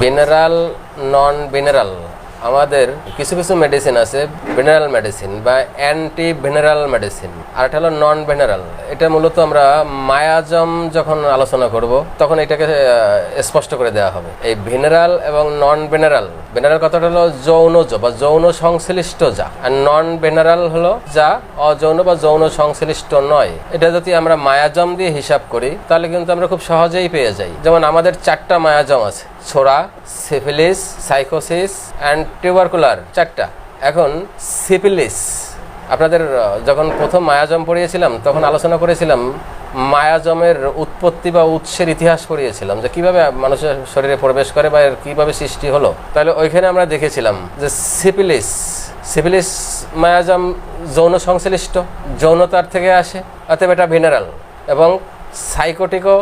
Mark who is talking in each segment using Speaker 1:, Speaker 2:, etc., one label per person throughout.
Speaker 1: Mineral নন mineral আমাদের কিছু কিছু মেডিসিন আছে ভেনারেল মেডিসিন বা অ্যান্টি ভেনারেল মেডিসিন আর এটা হলো নন ভেনারেল এটা মূলত আমরা মায়াজম যখন আলোচনা করব, তখন এটাকে স্পষ্ট করে দেওয়া হবে। এই ভেনারেল এবং নন ভেনারেল ভেনারেল কথাটা হলো যৌনজ বা যৌন সংশ্লিষ্ট যা। আর নন ভেনারেল হলো যা অযৌন বা যৌন সংশ্লিষ্ট নয়। এটা যদি আমরা মায়াজম দিয়ে হিসাব করি, তাহলে কিন্তু আমরা খুব সহজেই পেয়ে যাই। যেমন আমাদের চারটা মায়াজম আছে। ছোড়া, সিফিলিস, সাইকোসিস অ্যান্ড টিউবারকুলার চারটা। এখন সিফিলিস। আপনাদের যখন প্রথম মায়াজম পড়িয়েছিলাম, তখন আলোচনা করেছিলাম, মায়াজমের উৎপত্তি বা উৎসের ইতিহাস পড়িয়েছিলাম, যে কীভাবে মানুষের শরীরে প্রবেশ করে বা এর কীভাবে সৃষ্টি হলো। তাহলে ওইখানে আমরা দেখেছিলাম যে সিফিলিস সিফিলিস মায়াজম যৌন সংশ্লিষ্ট, যৌনতার থেকে আসে, অতএব এটা ভিনারাল এবং সাইকোটিকো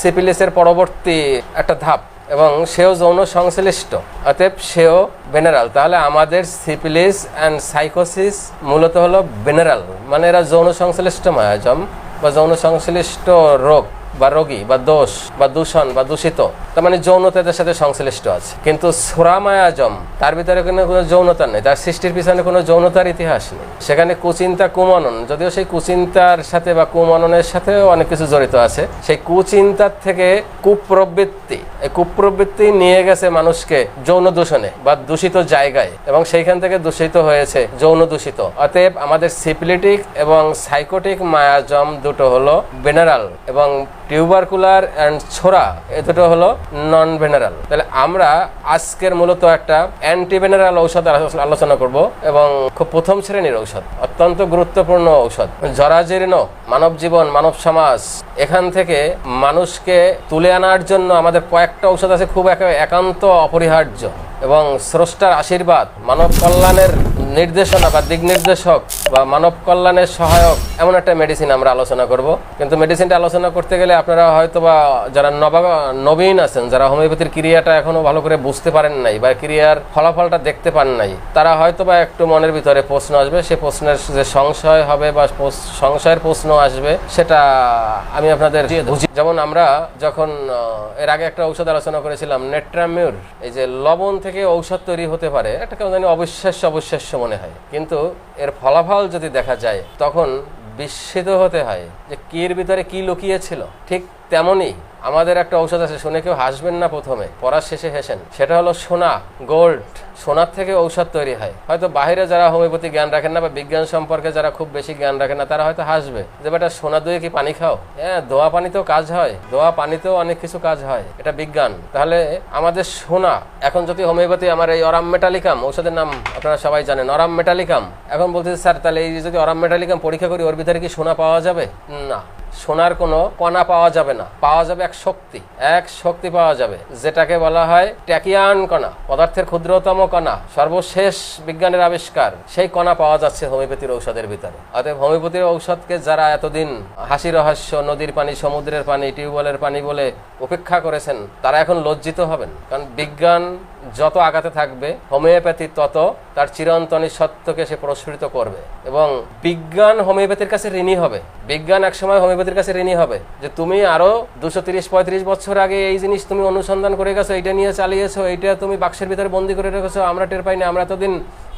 Speaker 1: সিপিলিসের পরবর্তী একটা ধাপ এবং সেও যৌন সংশ্লিষ্ট। অতএব সেও বেনারাল। তাহলে আমাদের সিপিলিস অ্যান্ড সাইকোসিস মূলত হলো বেনারাল। মানে এরা যৌন সংশ্লিষ্ট মায়াজম বা যৌন সংশ্লিষ্ট রোগ। বা রোগী, বা দোষ, বা দূষণ, বা দূষিত, তার মানে যৌনতাদের সাথে সংশ্লিষ্ট আছে। কিন্তু সুরামায়াজম, তার ভিতরে কোনো কোনো যৌনতা নেই, তার সৃষ্টির পিছনে কোনো যৌনতার ইতিহাস নেই। সেখানে কুচিন্তা, কুমনন, যদিও সেই কুচিন্তার সাথে বা কুমননের সাথে অনেক কিছু জড়িত আছে, সেই কুচিন্তার থেকে কুপ্রবৃত্তি, এই কুপ্রবৃত্তি নিয়ে গেছে মানুষকে যৌন দূষণে বা দূষিত জায়গায়, এবং সেইখান থেকে দূষিত হয়েছে যৌন দূষিত। অতএব আমাদের সিপিলিটিক এবং সাইকোটিক মায়াজম দুটো হলো বেনারাল এবং টিউবারকুলার অ্যান্ড ছোড়া এ দুটো হলো নন ভেনারাল তাহলে আমরা আজকের মূলত একটা অ্যান্টি ভেনারাল ঔষধ আলোচনা করব এবং খুব প্রথম শ্রেণির ঔষধ, অত্যন্ত গুরুত্বপূর্ণ ঔষধ। জরাজীর্ণ, মানব জীবন, মানব সমাজ, এখান থেকে মানুষকে তুলে আনার জন্য আমাদের কয়েকটা ঔষধ আছে খুব একা- একান্ত অপরিহার্য। এবং স্রষ্টার আশীর্বাদ, মানব কল্যাণের নির্দেশনা বা দিক নির্দেশক বা মানব কল্যাণের সহায়ক এমন একটা মেডিসিন আমরা আলোচনা করব। কিন্তু মেডিসিনটা আলোচনা করতে গেলে আপনারা হয়তো বা যারা নবা নবীন আছেন যারা হোমিওপ্যাথির ক্রিয়াটা এখনও ভালো করে বুঝতে পারেন নাই বা ক্রিয়ার ফলাফলটা দেখতে পান নাই তারা হয়তো বা একটু মনের ভিতরে প্রশ্ন আসবে। সে প্রশ্নের যে সংশয় হবে বা সংশয়ের প্রশ্ন আসবে সেটা আমি আপনাদের বুঝি যেমন আমরা যখন এর আগে একটা ঔষধ আলোচনা করেছিলাম নেট্রামিউর এই যে লবণ থেকে ঔষধ তৈরি হতে পারে এটা কেমন জানি অবিশ্বাস্য অবিশ্বাস্য মনে হয়। কিন্তু এর ফলাফল যদি দেখা যায়, তখন বিস্মিত হতে হয় যে কির ভিতরে কি লুকিয়েছিল। ঠিক তেমনই আমাদের একটা ঔষধ আছে, শুনে কেউ হাসবেন না প্রথমে, পড়ার শেষে হেসেন। সেটা হলো সোনা, গোল্ড। সোনার থেকে ঔষধ তৈরি হয়। হয়তো বাইরে যারা হোমিওপ্যাথি জ্ঞান রাখেন না বা বিজ্ঞান সম্পর্কে যারা খুব বেশি জ্ঞান রাখেন না, তারা হয়তো হাসবে যে বেটা, সোনা দুয়ে কি পানি খাও? হ্যাঁ দোয়া পানিতেও কাজ হয়। দোয়া পানিতেও অনেক কিছু কাজ হয়। এটা বিজ্ঞান। তাহলে আমাদের সোনা, এখন যদি হোমিওপ্যাথি, আমার এই অরাম মেটালিকাম, ঔষধের নাম আপনারা সবাই জানেন, অরাম মেটালিকাম। এখন বলতেছে, স্যার, তাহলে এই যদি অরাম মেটালিকাম পরীক্ষা করি, ওর ভিতরে কি সোনা পাওয়া যাবে? না। সোনার কোনো কণা পাওয়া যাবে না। পাওয়া যাবে এক শক্তি। এক শক্তি পাওয়া যাবে, যেটাকে বলা হয় ট্যাকিয়ান কণা, পদার্থের ক্ষুদ্রতম কণা, সর্বশেষ বিজ্ঞানের আবিষ্কার। সেই কণা পাওয়া যাচ্ছে হোমিওপ্যাথির ঔষধের ভিতরে। অতএব হোমিওপ্যাথির ঔষধকে যারা এতদিন হাসি রহস্য, নদীর পানি, সমুদ্রের পানি, টিউবওয়েলের পানি বলে উপেক্ষা করেছেন, তারা এখন লজ্জিত হবেন। কারণ বিজ্ঞান যত আগাতে থাকবে, হোমিওপ্যাথি তত তার চিরন্তনী সত্যকে সে প্রস্ফুটিত করবে। এবং বিজ্ঞান হোমিওপ্যাথির কাছে ঋণী হবে। বিজ্ঞান একসময় হোমিওপ্যাথির কাছে ঋণী হবে। যে তুমি আরও দুশো তিরিশ পঁয়ত্রিশ বছর আগে এই জিনিস তুমি অনুসন্ধান করে গেছো এটা নিয়ে চালিয়েছো, এইটা তুমি বাক্সের ভিতরে বন্দি করে রেখেছো, আমরা টের পাইনি, আমরা এতদিন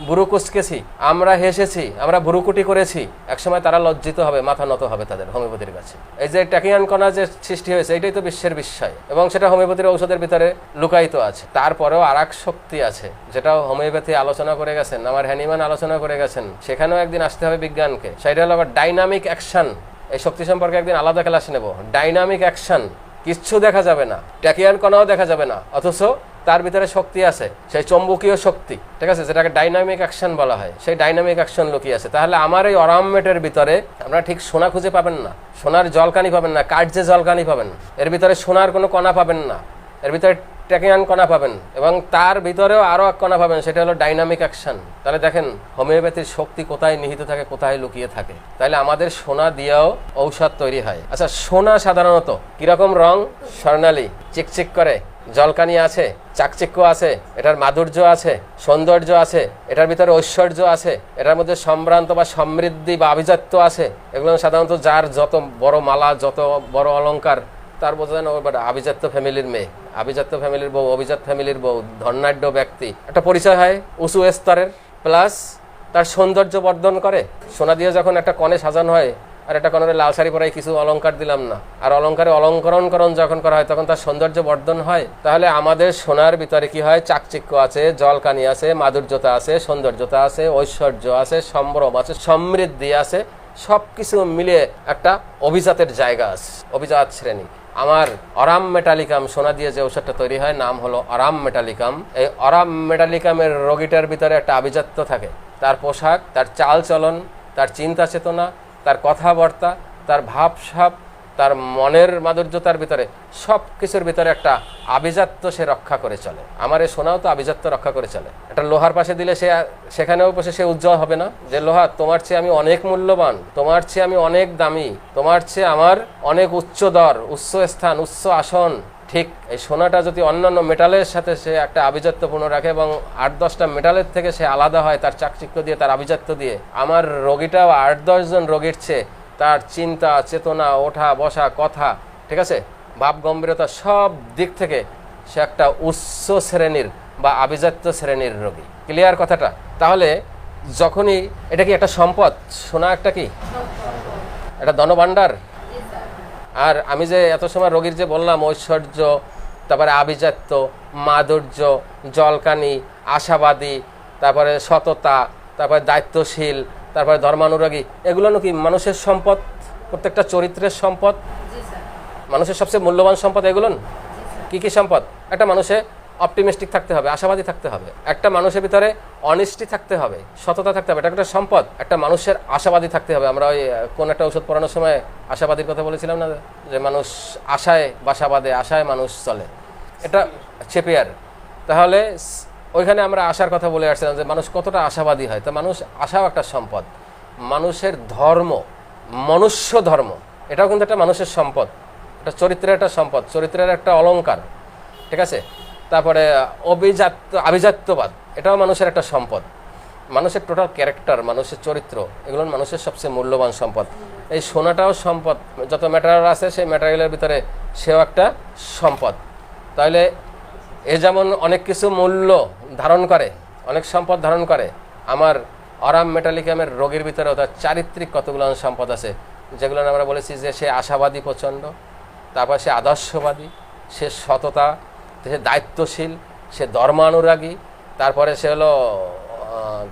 Speaker 1: বুড়ো কুচকেছি আমরা হেসেছি, আমরা বুড়ুকুটি করেছি, একসময় তারা লজ্জিত হবে, মাথা নত হবে তাদের হোমিওপ্যাথির কাছে। এই যে ট্যাকিয়ান কণা যে সৃষ্টি হয়েছে, এটাই তো বিশ্বের বিস্ময়, এবং সেটা হোমিওপ্যাথির ঔষধের ভিতরে লুকায়িত আছে। তারপরেও আর শক্তি আছে, যেটাও হোমিওপ্যাথি আলোচনা করে গেছেন, আমার হ্যানিম্যান আলোচনা করে গেছেন। সেখানেও একদিন আসতে হবে বিজ্ঞানকে। সেটা হলো আবার ডাইনামিক অ্যাকশন। এই শক্তি সম্পর্কে একদিন আলাদা ক্লাস নেব। ডাইনামিক অ্যাকশন, কিচ্ছু দেখা যাবে না। ট্যাকিয়ান কণাও দেখা যাবে না, অথচ তার ভিতরে শক্তি আছে, সেই চম্বকীয় শক্তি, ঠিক আছে? যেটাকে ডাইনামিক অ্যাকশন বলা হয়, সেই ডাইনামিক অ্যাকশন লুকিয়ে আছে। তাহলে আমার এই অরামমেটের ভিতরে আমরা ঠিক সোনা খুঁজে পাবেন না, সোনার জলকানি পাবেন না কার্যে জলকানি পাবেন, এর ভিতরে সোনার কোনো কণা পাবেন না, এর ভিতরে ট্যাকিয়ান কণা পাবেন, এবং তার ভিতরেও আরও এক কণা পাবেন, সেটা হলো ডাইনামিক অ্যাকশন তাহলে দেখেন, হোমিওপ্যাথির শক্তি কোথায় নিহিত থাকে, কোথায় লুকিয়ে থাকে। তাহলে আমাদের সোনা দিয়েও ঔষধ তৈরি হয়। আচ্ছা সোনা সাধারণত কীরকম রং? স্বর্ণালী, চিকচিক করে। জলকানি আছে, চাকচিক্য আছে, এটার মাধুর্য আছে, সৌন্দর্য আছে, এটার ভিতরে ঐশ্বর্য আছে, এটার মধ্যে সম্ভ্রান্ত বা সমৃদ্ধি বা আভিজাত্য আছে, এগুলো সাধারণত যার যত বড় মালা, যত বড় অলঙ্কার তার বোঝেন আভিজাত্য ফ্যামিলির মেয়ে, আভিজাত্য ফ্যামিলির বউ, অভিজাত ফ্যামিলির বউ ধর্নাঢ্য ব্যক্তি। একটা পরিচয় হয় উঁচু স্তরের প্লাস তার সৌন্দর্য বর্ধন করে। সোনা দিয়ে যখন একটা কনে সাজানো হয় আর একটা কনের লাল শাড়ি পরাই কিছু অলংকার দিলাম না। আর অলংকারে অলঙ্করণকরণ যখন করা হয়, তখন তার সৌন্দর্য বর্ধন হয়। তাহলে আমাদের সোনার ভিতরে কি হয়? চাকচিক্য আছে, জলকানি আছে, মাধুর্যতা আছে, সৌন্দর্যতা আছে, ঐশ্বর্য আছে, সম্ভ্রম আছে, সমৃদ্ধি আছে সব কিছু মিলে একটা অভিজাতের জায়গা আছে, অভিজাত শ্রেণি। আমার অরাম মেটালিকাম সোনা দিয়ে যে ঔষধটা তৈরি হয়, নাম হলো অরাম মেটালিকাম। এই অরাম মেটালিকামের রোগীটার ভিতরে একটা আভিজাত্য থাকে। তার পোশাক, তার চাল চলন তার চিন্তা চেতনা তার কথাবার্তা, তার ভাবসাব, তার মনের মাধুর্যতার ভিতরে সব কিছুর ভিতরে একটা আভিজাত্য সে রক্ষা করে চলে। আমার এই সোনাও তো আভিজাত্য রক্ষা করে চলে। একটা লোহার পাশে দিলে সে সেখানেও বসে সে উজ্জ্বল হবে না? যে লোহা, তোমার চেয়ে আমি অনেক মূল্যবান, তোমার চেয়ে আমি অনেক দামি, তোমার চেয়ে আমার অনেক উচ্চ দর উচ্চ স্থান, উচ্চ আসন ঠিক এই সোনাটা যদি অন্যান্য মেটালের সাথে সে একটা আভিজাত্যপূর্ণ রাখে এবং আট দশটা মেটালের থেকে সে আলাদা হয় তার চাকচিক্য দিয়ে তার আভিজাত্য দিয়ে আমার রোগীটাও আট দশজন রোগীর চেয়ে তার চিন্তা চেতনা ওঠা বসা কথা ঠিক আছে? ভাব গম্ভীরতা সব দিক থেকে সে একটা উচ্চ শ্রেণির বা আভিজাত্য শ্রেণির রোগী। ক্লিয়ার কথাটা? তাহলে যখনই এটা কি একটা সম্পদ? সোনা একটা কি? একটা ধনভাণ্ডার? আর আমি যে এত সময় রোগীর যে বললাম ঐশ্বর্য তারপরে আভিজাত্য মাধুর্য জলকানি আশাবাদী তারপরে সততা তারপরে দায়িত্বশীল তারপরে ধর্মানুরাগী এগুলো কি মানুষের সম্পদ প্রত্যেকটা চরিত্রের সম্পদ? মানুষের সবচেয়ে মূল্যবান সম্পদ এগুলো? কি কি সম্পদ? একটা মানুষে অপটিমিস্টিক থাকতে হবে, আশাবাদী থাকতে হবে। একটা মানুষের ভিতরে অনিষ্টি থাকতে হবে, সততা থাকতে হবে। এটা একটা সম্পদ, একটা মানুষের আশাবাদী থাকতে হবে। আমরা ওই কোন একটা ওষুধ পড়ানোর সময় আশাবাদীর কথা বলেছিলাম না যে মানুষ আশায় বাসাবাদে আশায় মানুষ চলে। এটা চেপিয়ার তাহলে ওইখানে আমরা আশার কথা বলে আসছিলাম যে মানুষ কতটা আশাবাদী হয়। তো মানুষ আশাও একটা সম্পদ। মানুষের ধর্ম, মনুষ্য ধর্ম, এটাও কিন্তু একটা মানুষের সম্পদ। এটা চরিত্রের একটা সম্পদ, চরিত্রের একটা অলঙ্কার ঠিক আছে? তারপরে, অভিজাত, আভিজাত্যবাদ, এটাও মানুষের একটা সম্পদ। মানুষের টোটাল ক্যারেক্টার মানুষের চরিত্র, এগুলো মানুষের সবচেয়ে মূল্যবান সম্পদ। এই সোনাটাও সম্পদ, যত ম্যাটেরিয়াল আছে, সেই ম্যাটেরিয়ালের ভিতরে সেও একটা সম্পদ। তাহলে এ যেমন অনেক কিছু মূল্য ধারণ করে, অনেক সম্পদ ধারণ করে, আমার অরাম মেটালিকামের রোগীর ভিতরে তার চারিত্রিক কতগুলো সম্পদ আছে, যেগুলো আমরা বলেছি যে সে আশাবাদী প্রচণ্ড, তারপর সে আদর্শবাদী, সে সততা সে দায়িত্বশীল, সে ধর্মানুরাগী, তারপরে সে হলো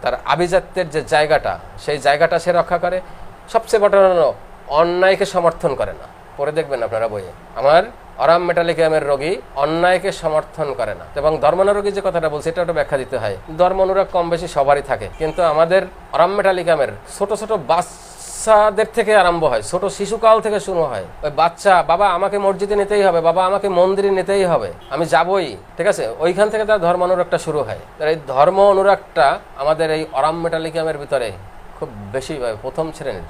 Speaker 1: তার আভিজাত্যের যে জায়গাটা, সেই জায়গাটা সে রক্ষা করে। সবচেয়ে বড় অন্যায়কে সমর্থন করে না। পরে দেখবেন আপনারা বইয়ে। আমার অরাম মেটালিকামের রোগী অন্যায়কে সমর্থন করে না। এবং ধর্মানুরোগী যে কথাটা বলছে, এটা একটা ব্যাখ্যা দিতে হয়। ধর্মানুরাগ কম বেশি সবারই থাকে। কিন্তু আমাদের অরাম মেটালিকামের ছোট ছোট বাচ্চাদের থেকে আরম্ভ হয়, ছোট শিশুকাল থেকে শুরু হয়। ওই বাচ্চা, বাবা আমাকে মসজিদে নিতেই হবে, বাবা আমাকে মন্দিরে নিতেই হবে, আমি যাবই, ঠিক আছে? ওইখান থেকে তার ধর্ম অনুরাগটা শুরু হয়। এই ধর্ম অনুরাগটা আমাদের এই অরাম মেটালিকামের ভিতরে খুব বেশি প্রথম শ্রেণির।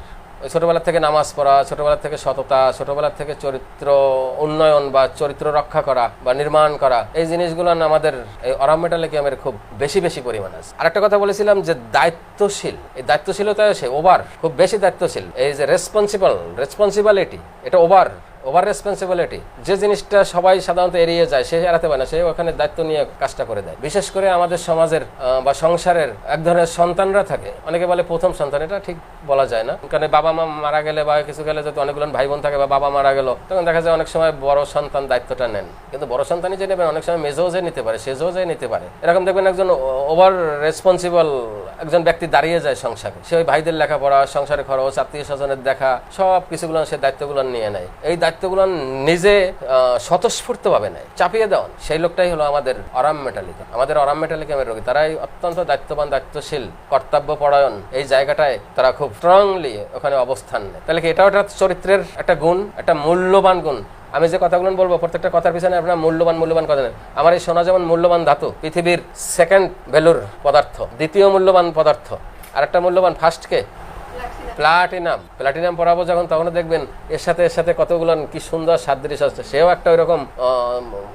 Speaker 1: ছোটবেলা থেকে নামাজ পড়া, ছোটবেলা থেকে সততা, ছোটবেলা থেকে চরিত্র উন্নয়ন বা চরিত্র রক্ষা করা বা নির্মাণ করা, এই জিনিসগুলো আমাদের এই অরাম মেটালিকামের খুব বেশি বেশি পরিমাণ আছে। আরেকটা কথা বলেছিলাম যে দায়িত্বশীল, এই দায়িত্বশীলতা সে, ওভার, খুব বেশি দায়িত্বশীল। এই যে রেসপন্সিবল রেসপন্সিবিলিটি এটা ওভার। ওভার রেসপন্সিবিলিটি যে জিনিসটা সবাই সাধারণত এড়িয়ে যায়, সে এড়াতে পারে না, সে ওখানে দায়িত্ব নিয়ে কাজটা করে দেয়। বিশেষ করে আমাদের সমাজের বা সংসারের এক ধরনের সন্তানরা থাকে। অনেকে বলে প্রথম সন্তান, এটা ঠিক বলা যায় না। কারণ বাবা মা মারা গেলে বা কিছু গেলে যদি অনেকগুলো ভাই বোন থাকে বা বাবা মারা গেল, তখন দেখা যায় অনেক সময় বড় সন্তান দায়িত্বটা নেন। কিন্তু বড় সন্তানই যে নেবেন, অনেক সময় মেজেও যে নিতে পারে, সেজেও যে নিতে পারে। এরকম দেখবেন একজন ওভার রেসপন্সিবল একজন ব্যক্তি দাঁড়িয়ে যায় সংসারে। সে ওই ভাইদের লেখাপড়া, সংসারে খরচ আত্মীয় স্বজনের দেখা সব কিছুগুলো সে দায়িত্বগুলো নিয়ে নেয়। এই দায়িত্বগুলো নিজে স্বতঃস্ফূর্ত ভাবে নেয়, চাপিয়ে দেওয়ান। সেই লোকটাই হলো আমাদের অরাম মেটালিকা। আমাদের অরাম মেটালিকামের রোগী। তারাই অত্যন্ত দায়িত্ববান, দায়িত্বশীল কর্তব্য পরায়ণ এই জায়গাটায় তারা খুব স্ট্রংলি ওখানে অবস্থান নেয়। তাহলে কি এটাও একটা চরিত্রের একটা গুণ, একটা মূল্যবান গুণ? আমি যে কথাগুলো বলব, প্রত্যেকটা কথার পিছনে আপনার মূল্যবান মূল্যবান কথা আমার এই সোনা যেমন মূল্যবান ধাতু, পৃথিবীর সেকেন্ড ভ্যালুর পদার্থ, দ্বিতীয় মূল্যবান পদার্থ আর একটা মূল্যবান ফার্স্টকে প্লাটিনাম। প্লাটিনাম পরাবো যখন তখন দেখবেন এর সাথে এর সাথে কতগুলো কি সুন্দর সাদৃশ্য আছে। সেও একটা ওইরকম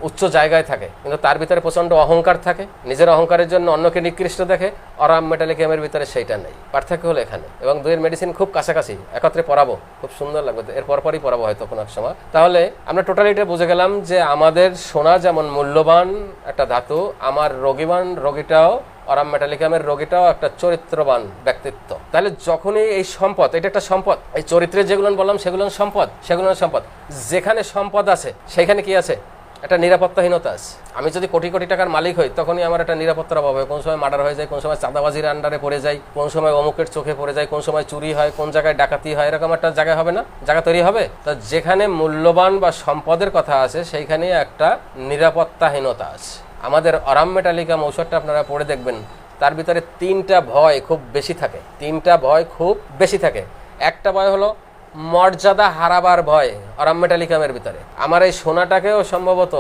Speaker 1: উচ্চ জায়গায় থাকে। কিন্তু তার ভিতরে প্রচণ্ড অহংকার থাকে। নিজের অহংকারের জন্য অন্যকে নিকৃষ্ট দেখে, অরাম মেটালিকামের ভিতরে সেইটা নেই। পার্থক্য হলো এখানে। এবং দুইয়ের মেডিসিন খুব কাছাকাছি। একত্রে পড়াবো খুব সুন্দর লাগবে। এর পরপরই পড়াবো হয়তো কোনো এক সময়। তাহলে আমরা টোটালি এটা বুঝে গেলাম যে আমাদের সোনা যেমন মূল্যবান একটা ধাতু, আমার রোগীবান রোগীটাও অরাম মেটালিকামের রোগীটাও একটা চরিত্রবান ব্যক্তিত্ব। তাহলে যখনই এই সম্পদ, এটা একটা সম্পদ, এই চরিত্রে যেগুলো বললাম সেগুলো সম্পদ সেগুলো সম্পদ। যেখানে সম্পদ আছে, সেখানে কি আছে? একটা নিরাপত্তাহীনতা আছে। আমি যদি কোটি কোটি টাকার মালিক হই, তখনই আমার একটা নিরাপত্তার অভাব হয়। কোন সময় মার্ডার হয়ে যায়, কোন সময় চাঁদাবাজির আন্ডারে পড়ে যায়, কোন সময় অমুকের চোখে পড়ে যায়, কোন সময় চুরি হয়, কোন জায়গায় ডাকাতি হয়, এরকম একটা জায়গা হবে না? জায়গা তৈরি হবে? তা যেখানে মূল্যবান বা সম্পদের কথা আছে সেইখানে একটা নিরাপত্তাহীনতা আছে। আমাদের অরাম মেটালিকাম ঔষধটা আপনারা পড়ে দেখবেন, তার ভিতরে তিনটা ভয় খুব বেশি থাকে। তিনটা ভয় খুব বেশি থাকে। একটা ভয় হলো মর্যাদা হারাবার ভয় অরাম মেটালিকামের ভিতরে। আমার এই সোনাটাকেও সম্ভবত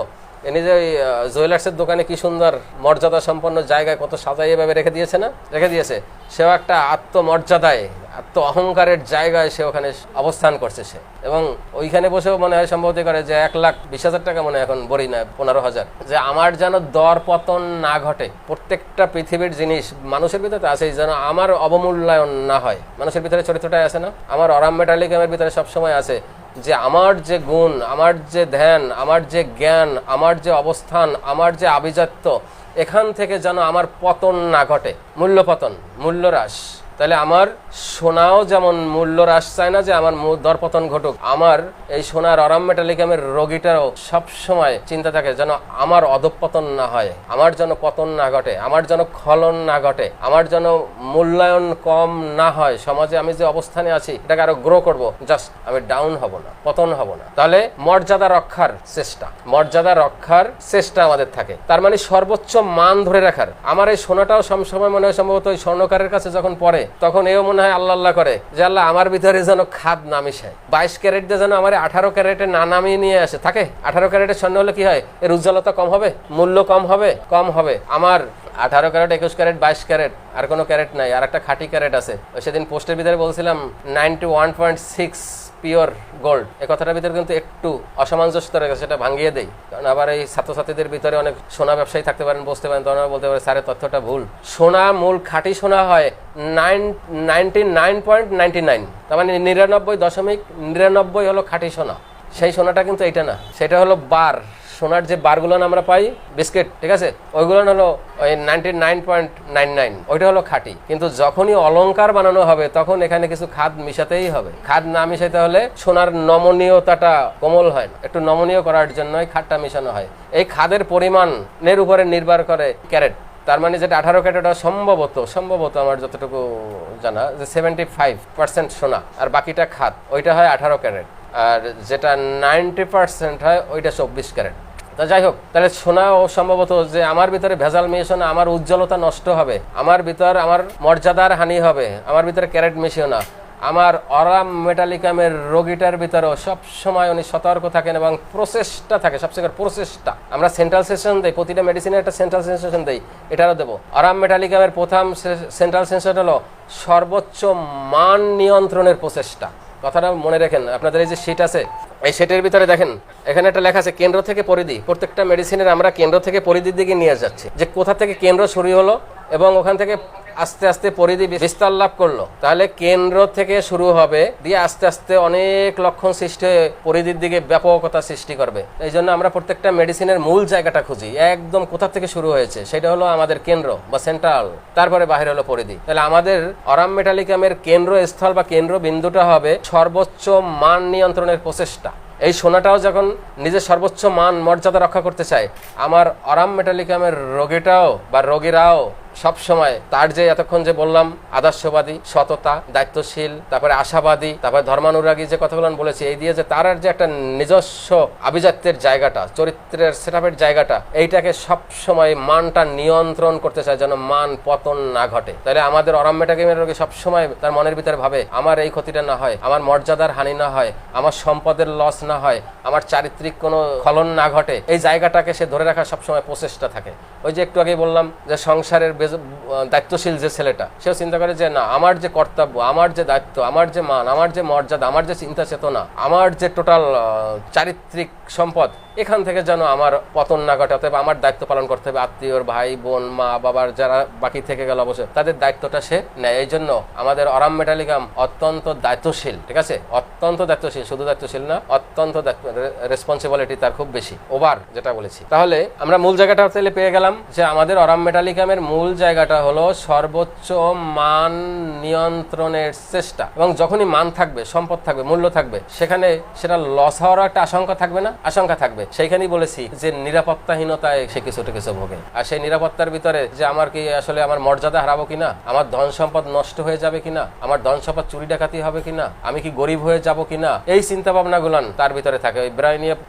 Speaker 1: এনে যে ওই জুয়েলার্সের দোকানে কি সুন্দর মর্যাদা সম্পন্ন জায়গায় কত সাজাই এভাবে রেখে দিয়েছে না? রেখে দিয়েছে। সেও একটা আত্মমর্যাদায় আত্ম অহংকারের জায়গায় সে ওখানে অবস্থান করছে সে। এবং ওইখানে বসেও মনে হয় সম্ভবত করে যে এক লাখ বিশ হাজার টাকা মনে এখন বড়ি না পনেরো হাজার। যে আমার যেন দর পতন না ঘটে, প্রত্যেকটা পৃথিবীর জিনিস মানুষের ভিতরে আছে যেন আমার অবমূল্যায়ন না হয়। মানুষের ভিতরে চরিত্রটাই আছে না? আমার অরাম মেটালিকামের ভিতরে সবসময় আছে। যে আমার যে গুণ, আমার যে ধ্যান, আমার যে জ্ঞান, আমার যে অবস্থান, আমার যে আভিজাত্য, এখান থেকে যেন আমার পতন না ঘটে। মূল্য পতন মূল্যহ্রাস। তাহলে আমার সোনাও যেমন মূল্য হ্রাস চায় না যে আমার দরপতন ঘটুক, আমার এই সোনার অরাম মেটালিকামের রোগীটারও সবসময় চিন্তা থাকে যেন আমার অধঃপতন না হয়, আমার যেন পতন না ঘটে, আমার যেন খলন না ঘটে, আমার যেন মূল্যায়ন কম না হয়, সমাজে আমি যে অবস্থানে আছি এটাকে আরও গ্রো করব জাস্ট আমি ডাউন হব না, পতন হব না। তাহলে মর্যাদা রক্ষার চেষ্টা, মর্যাদা রক্ষার চেষ্টা আমাদের থাকে। তার মানে সর্বোচ্চ মান ধরে রাখার। আমার এই সোনাটাও সবসময় মনে হয় সম্ভবত ওই স্বর্ণকারের কাছে যখন পড়ে তখন এও মনে হয় আল্লাহ আল্লাহ করে, যে আল্লাহ আমার ভিতরে যেন খাদ না মিশায় বাইশ ক্যারেট দিয়ে যেন আমার আঠারো ক্যারেটে না নামিয়ে নিয়ে আসে, থাকে? আঠারো ক্যারেটের স্বর্ণ হলে কি হয়? এর উজ্জ্বলতা কম হবে, মূল্য কম হবে কম হবে। আমার আঠারো ক্যারেট, একুশ ক্যারেট, বাইশ ক্যারেট, আর কোনো ক্যারেট নাই, আর একটা খাঁটি ক্যারেট আছে। ওই সেদিন পোস্টের ভিতরে বলছিলাম ninety one point six pure gold. এ কথাটার ভিতরে কিন্তু একটু অসামঞ্জস্য রয়েছে, সেটা ভাঙিয়ে দেই। কারণ আবার এই ছাত্রছাত্রীদের ভিতরে অনেক সোনা ব্যবসায়ী থাকতে পারেন বুঝতে পারেন, তখন বলতে পারে স্যারের তথ্যটা ভুল। সোনা, মূল, খাঁটি সোনা হয় nine ninety nine point ninety nine তার মানে নিরানব্বই দশমিক, নিরানব্বই হলো খাঁটি সোনা। সেই সোনাটা কিন্তু এইটা না। সেটা হলো বার। সোনার যে বারগুলো আমরা পাই, বিস্কিট, ঠিক আছে? ওইগুলো হলো ওই ninety nine point nine nine ওইটা হলো খাঁটি। কিন্তু যখনই অলঙ্কার বানানো হবে, তখন এখানে কিছু খাদ মিশাতেই হবে। খাদ না মিশাতে হলে সোনার নমনীয়তাটা কোমল হয় না। একটু নমনীয় করার জন্যই খাদটা মিশানো হয়। এই খাদের পরিমাণের উপরে নির্ভর করে ক্যারেট। তার মানে যেটা আঠারো ক্যারেট সম্ভবত সম্ভবত আমার যতটুকু জানা, যে সেভেন্টি ফাইভ পার্সেন্ট সোনা, আর বাকিটা খাত ওইটা হয় আঠারো ক্যারেট, আর যেটা নাইনটি পার্সেন্ট হয়, ওইটা চব্বিশ ক্যারেট। তা যাই হোক, তাহলে সোনা ও সম্ভবত যে আমার ভিতরে ভেজাল মিশিও না আমার উজ্জ্বলতা নষ্ট হবে, আমার ভিতর আমার মর্যাদার হানি হবে, আমার ভিতরে ক্যারেট মিশিও না আমার অরাম মেটালিকামের রোগীটার ভিতরেও সব সময় উনি সতর্ক থাকেন এবং প্রসেসটা থাকে, সবচেয়ে প্রসেসটা আমরা সেন্ট্রাল সেশন দেই, প্রতিটা মেডিসিনের একটা সেন্ট্রাল সেশন দেই, এটারও দেবো। অরাম মেটালিকামের প্রথম সেন্ট্রাল সেশন হলো সর্বোচ্চ মান নিয়ন্ত্রণের প্রচেষ্টা। কথাটা মনে রাখেন, আপনাদের এই যে সিট আছে, এই সেটের ভিতরে দেখেন, এখানে একটা লেখা আছে, কেন্দ্র থেকে পরিধি। প্রত্যেকটা মেডিসিনের আমরা কেন্দ্র থেকে পরিধির দিকে নিয়ে যাচ্ছি। যে কোথা থেকে কেন্দ্র শুরু হলো এবং ওখান থেকে আস্তে আস্তে পরিধি বিস্তার লাভ করল। তাহলে কেন্দ্র থেকে শুরু হবে, দিয়ে আস্তে আস্তে অনেক লক্ষণ সৃষ্টি হয়ে পরিধির দিকে ব্যাপকতা সৃষ্টি করবে। এই জন্য আমরা প্রত্যেকটা মেডিসিনের মূল জায়গাটা খুঁজি, একদম কোথা থেকে শুরু হয়েছে, সেটা হলো আমাদের কেন্দ্র বা সেন্ট্রাল তারপরে বাহির হলো পরিধি। তাহলে আমাদের অরাম মেটালিকামের কেন্দ্র স্থল বা কেন্দ্র বিন্দুটা হবে সর্বোচ্চ মান নিয়ন্ত্রণের প্রচেষ্টা। এই সোনাটাও যখন নিজের সর্বোচ্চ মান, মর্যাদা রক্ষা করতে চায়, আমার অরাম মেটালিকামের রোগীটাও বা রোগীরাও সব সময় তার যে এতক্ষণ যে বললাম, আদর্শবাদী, সততা, দায়িত্বশীল, তারপরে আশাবাদী, তারপরে ধর্মানুরাগী যে কথাগুলো বলেছি, এই দিয়ে যে তার যে একটা নিজস্ব আভিজাত্যের জায়গাটা, চরিত্রের সেটাপের জায়গাটা, এইটাকে সব সময় মানটা নিয়ন্ত্রণ করতে চায় যেন মান পতন না ঘটে। তাহলে আমাদের অরাম মেটাকিমের রোগী সবসময় তার মনের ভিতরে ভাবে, আমার এই ক্ষতিটা না হয়, আমার মর্যাদার হানি না হয়, আমার সম্পদের লস না হয়, আমার চারিত্রিক কোনো ফলন না ঘটে, এই জায়গাটাকে সে ধরে রাখার সবসময় প্রচেষ্টা থাকে। ওই যে একটু আগে বললাম যে সংসারের দায়িত্বশীল যে ছেলেটা, সেও চিন্তা করে যে, না, আমার যে কর্তব্য, আমার যে দায়িত্ব, আমার যে মান, আমার যে মর্যাদা, আমার যে চিন্তা চেতনা, আমার যে টোটাল চারিত্রিক সম্পদ এখান থেকে যেন আমার পতন না ঘটে, অতএব আমার দায়িত্ব পালন করতে হবে। আত্মীয়র ভাই, বোন, মা, বাবার যারা বাকি থেকে গেল অবশ্যই, তাদের দায়িত্বটা সে নেয়। এই জন্য আমাদের অরাম মেটালিকাম অত্যন্ত দায়িত্বশীল, ঠিক আছে? অত্যন্ত দায়িত্বশীল, শুধু দায়িত্বশীল না, অত্যন্ত রেসপন্সিবিলিটি তার খুব বেশি ওভার যেটা বলেছি। তাহলে আমরা মূল জায়গাটা তাহলে পেয়ে গেলাম যে আমাদের অরাম মেটালিকামের মূল জায়গাটা হলো সর্বোচ্চ মান নিয়ন্ত্রণের চেষ্টা। এবং যখনই মান থাকবে, সম্পদ থাকবে, মূল্য থাকবে, সেখানে সেটা লস হওয়ার একটা আশঙ্কা থাকবে না? আশঙ্কা থাকবে। সেইখানেই বলেছি যে নিরাপত্তাহীনতায় সে কিছুটা কিছু ভোগে। আর সেই নিরাপত্তার ভিতরে যে আমার কি আসলে আমার মর্যাদা হারাবো কিনা? আমার ধন সম্পদ নষ্ট হয়ে যাবে কিনা? আমার ধন সম্পদ চুরি ডাকাতি হবে কিনা? আমি কি গরিব হয়ে যাব কিনা? এই চিন্তা ভাবনা গুলান তার ভিতরে থাকে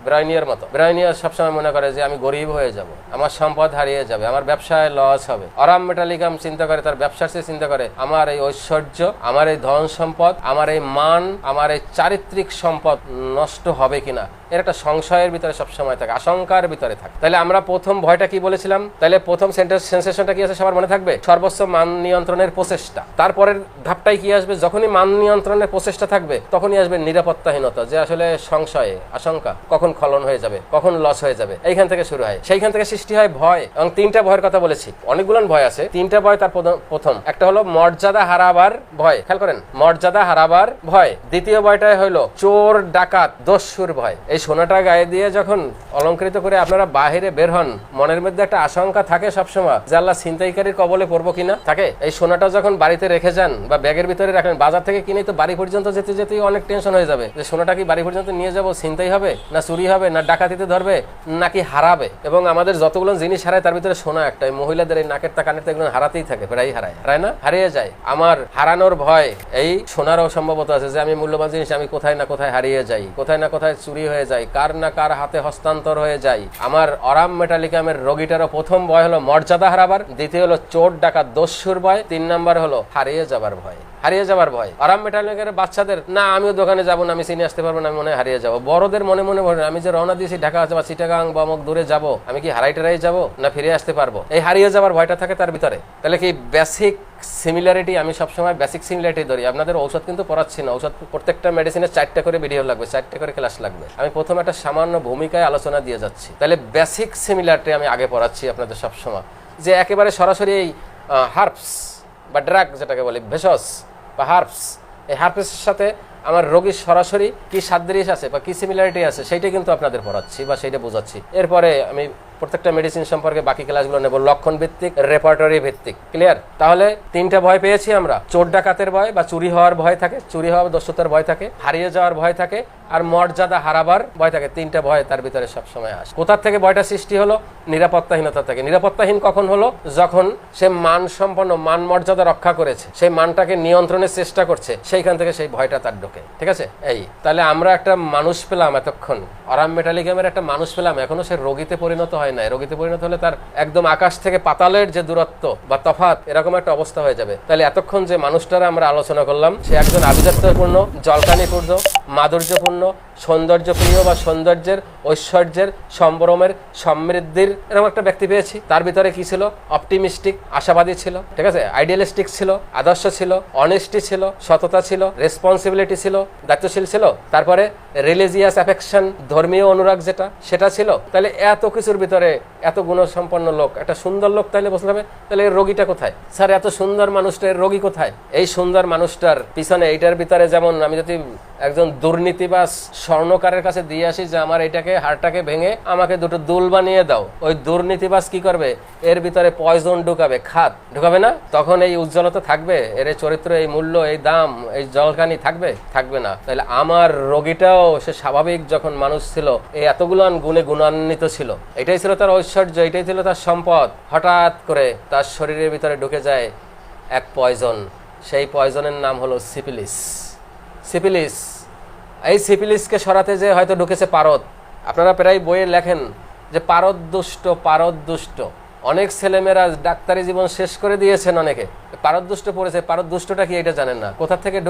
Speaker 1: ব্রাইনিয়ার মতো। ব্রাইনিয়া সবসময় মনে করে যে আমি গরিব হয়ে যাব। আমার সম্পদ হারিয়ে যাবে, আমার ব্যবসায় লস হবে। অরাম মেটালিকাম চিন্তা করে, তার ব্যবসার চেয়ে চিন্তা করে, আমার এই ঐশ্বর্য, আমার এই ধন সম্পদ, আমার এই মান, আমার এই চারিত্রিক সম্পদ নষ্ট হবে কিনা? এর একটা সংশয়ের ভিতরে সবসময় থাকে, আশঙ্কার ভিতরে থাকে। তাহলে আমরা প্রথম ভয়টা কি বলেছিলাম? তাহলে প্রথম সেন্সেশনটা কি আছে সবার মনে থাকবে? সর্বোচ্চ মান নিয়ন্ত্রণের প্রচেষ্টা। তারপরের ধাপটাই কি আসবে? যখনই মান নিয়ন্ত্রণের প্রচেষ্টা থাকবে, তখনই আসবে নিরাপত্তাহীনতা, যে আসলে সংশয়ে, আশঙ্কা, কখন খলন হয়ে যাবে, কখন লস হয়ে যাবে, এইখান থেকে শুরু হয়। সেইখান থেকে সৃষ্টি হয় ভয়, এবং তিনটা ভয়ের কথা বলেছি। অনেকগুলো ভয় আছে। তিনটা ভয় তার প্রথম- একটা হলো মর্যাদা হারাবার ভয়। খেয়াল করেন, মর্যাদা হারাবার ভয়। দ্বিতীয় ভয়টা হলো চোর, ডাকাত, দস্যুর ভয়। এই সোনাটা গায়ে দিয়ে যখন অলঙ্কৃত করে আপনারা বাহিরে বের হন, মনের মধ্যে একটা আশঙ্কা থাকে সবসময় যে আল্লাহ ছিনতাইকারীর কবলে পড়ব কিনা? থাকে? এই সোনাটা যখন বাড়িতে রেখে যান বা ব্যাগের ভিতরে রাখেন, বাজার থেকে কিনে তো বাড়ি পর্যন্ত যেতে যেতেই অনেক টেনশন হয়ে যাবে। যে সোনাটা কি বাড়ি পর্যন্ত নিয়ে যাব? ছিনতাই হবে? না চুরি হবে? না ডাকাতিতে ধরবে? নাকি হারাবে? এবং আমাদের যতগুলো জিনিস হারায়, তার ভিতরে সোনা একটা। এই মহিলাদের এই নাকের তা কানের এগুলো হারাতেই থাকে প্রায় হারায়। হারায় না? হারিয়ে যায়। আমার হারানোর ভয়, এই সোনারও সম্ভবত আছে যে আমি মূল্যবান জিনিস আমি কোথায় না কোথায় হারিয়ে যাই, কোথায় না কোথায় চুরি হয়ে যায় কার না কার হাতে হস্তান্তর হয়ে যায়। আমার অরাম মেটালিকামের রোগীটারও প্রথম ভয় হলো মর্যাদা হারাবার দ্বিতীয় হলো চোর ডাকাত দস্যুর ভয়, তিন নাম্বার হলো হারিয়ে যাবার ভয়। হারিয়ে যাবার ভয়। আরাম মেটালিকের বাচ্চাদের, না, আমিও দোকানে যাব না, আমি চিনে আসতে পারব না, আমি মনে হারিয়ে যাব। বড়দের মনে মনে ভরে আমি যে রওনা দিয়েছি ঢাকা আছে বা চিটাগাং বা অমুক দূরে যাব, আমি কি হারাই টেরাই যাব না ফিরে আসতে পারব? এই হারিয়ে যাবার ভয়টা থাকে তার ভিতরে। তাহলে কি বেসিক সিমিলারিটি আমি সবসময় বেসিক সিমিলারিটি ধরি? আপনাদের ঔষধ কিন্তু পড়াচ্ছি না। ঔষধ প্রত্যেকটা মেডিসিনের চারটা করে ভিডিও লাগবে, চারটা করে ক্লাস লাগবে। আমি প্রথম একটা সামান্য ভূমিকায় আলোচনা দিয়ে যাচ্ছি। তাহলে বেসিক সিমিলারিটি আমি আগে পড়াচ্ছি আপনাদের সবসময়। যে একেবারে সরাসরি এই হার্বস বা ড্রাগ যেটাকে বলি, ভেষজ বা হার্পস। এই হার্পসের সাথে আমার রোগীর সরাসরি কি সাদৃশ আছে বা কি সিমিলারিটি আছে, সেইটা কিন্তু আপনাদের পড়াচ্ছি বা সেইটা বোঝাচ্ছি। এরপরে আমি প্রত্যেকটা মেডিসিন সম্পর্কে বাকি ক্লাসগুলো নেব লক্ষণ ভিত্তিক রেপার্টরি ভিত্তিক ক্লিয়ার তাহলে তিনটা ভয় পেয়েছি আমরা। চোর ডাকাতের ভয় বা চুরি হওয়ার ভয় থাকে, চুরি হওয়ার দস্যতার ভয় থাকে, হারিয়ে যাওয়ার ভয় থাকে, আর মর্যাদা হারাবার ভয় থাকে। তিনটা ভয় তার ভিতরে সবসময় আসে। কোথার থেকে ভয়টা সৃষ্টি হলো? নিরাপত্তাহীনতা থেকে। নিরাপত্তাহীন কখন হলো? যখন সে মান সম্পন্ন মান মর্যাদা রক্ষা করেছে, সেই মানটাকে নিয়ন্ত্রণের চেষ্টা করছে, সেইখান থেকে সেই ভয়টা তার ঢোকে। ঠিক আছে? এই, তাহলে আমরা একটা মানুষ পেলাম এতক্ষণ। আরাম মেটালিগামের একটা মানুষ পেলাম, এখনও সে রোগীতে পরিণত হয় না রোগীতে পরিণত হলে তার একদম আকাশ থেকে পাতালের যে দূরত্ব বা তফাত এরকম একটা অবস্থা হয়ে যাবে। তাহলে এতক্ষণ যে মানুষটারা আমরা আলোচনা করলাম, সে একজন আভিজাত্যপূর্ণ, জলকানিপূর্ণ, মাধুর্যপূর্ণ, সৌন্দর্যপ্রিয় বা সৌন্দর্যের ঐশ্বর্যের, সম্ভ্রমের, সমৃদ্ধির এরকম একটা ব্যক্তি পেয়েছি। তার ভিতরে কি ছিল? অপটিমিস্টিক, আশাবাদী ছিল। ঠিক আছে? আইডিয়ালিস্টিক ছিল, আদর্শ ছিল অনেস্টি ছিল, সততা ছিল, রেসপন্সিবিলিটি ছিল, দায়িত্বশীল ছিল। তারপরে রিলিজিয়াস অ্যাফেকশন, ধর্মীয় অনুরাগ যেটা, সেটা ছিল। তাহলে এত কিছুর ভিতরে এত গুণসম্পন্ন লোক, একটা সুন্দর লোক তাহলে বসতে হবে, তাহলে এর রোগীটা কোথায়? স্যার, এত সুন্দর মানুষটা, এর রোগী কোথায়? এই সুন্দর মানুষটার পিছনে, এইটার ভিতরে যেমন আমি যদি একজন দুর্নীতিবাস স্বর্ণকারের কাছে দিয়ে আসি যে আমার এটাকে হাড়টাকে ভেঙে আমাকে দুটো দুল বানিয়ে দাও। ওই দুর্নীতিবাস কি করবে? এর ভিতরে পয়জন ঢুকাবে খাদ ঢুকাবে না? তখন এই উজ্জ্বলতা থাকবে? এর চরিত্র, এই মূল্য, এই দাম, এই জলকানি থাকবে? থাকবে না। তাহলে আমার রোগীটাও সে স্বাভাবিক যখন মানুষ ছিল এই এতগুলো গুণে গুণান্বিত ছিল। এটাই ছিল তার ঐশ্বর্য, এটাই ছিল তার সম্পদ। হঠাৎ করে তার শরীরের ভিতরে ঢুকে যায় এক পয়জন সেই পয়জনের নাম হলো সিপিলিস সিপিলিস এই সিপিলিসকে সরাতে যে হয়তো ঢুকেছে পারদ। আপনারা প্রায় বইয়ে লেখেন যে পারদ দুষ্ট পারদ দুষ্ট। অনেক ছেলেমেয়েরা ডাক্তারি জীবন শেষ করে দিয়েছেন অনেকে। পারদুষ্ট পড়েছে পারদুষ্টটা কি এটা জানেন না? কোথা থেকে